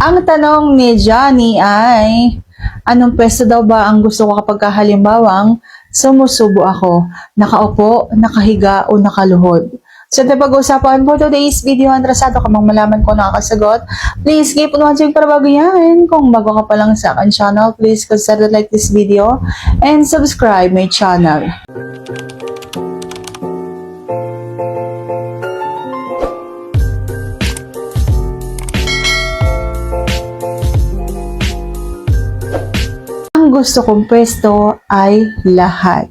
Ang tanong ni Johnny ay, anong pwesto daw ba ang gusto ko kapag halimbawang sumusubo ako? Nakaupo, nakahiga, o nakaluhod? So, ito pag-usapan for today's video. Antrasado ka mang malaman ko nakakasagot. Please keep on watching para bago yan. Kung bago ka pa lang sa akin channel, please consider like this video and subscribe my channel. Gusto kong pwesto ay lahat.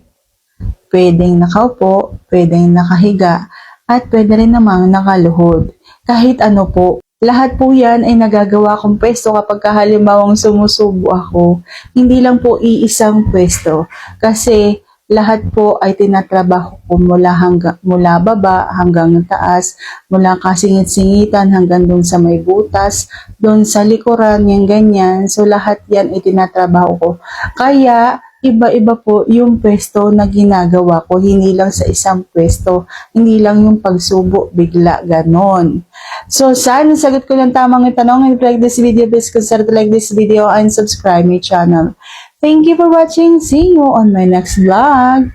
Pwedeng nakaupo, pwedeng nakahiga, at pwede rin namang nakaluhod. Kahit ano po. Lahat po yan ay nagagawa kong pwesto kapag halimbawang sumusubo ako. Hindi lang po iisang pwesto. Kasi lahat po ay tinatrabaho ko mula, hangga, mula baba hanggang taas, mula kasingit-singitan hanggang doon sa may butas, doon sa likuran, yung ganyan. So lahat yan ay tinatrabaho ko. Kaya iba-iba po yung pwesto na ginagawa ko, hindi lang sa isang pwesto, hindi lang yung pagsubo bigla, ganon. So, sana sagot ko ng tamang tanong. If you like this video, please consider to like this video and subscribe my channel. Thank you for watching. See you on my next vlog.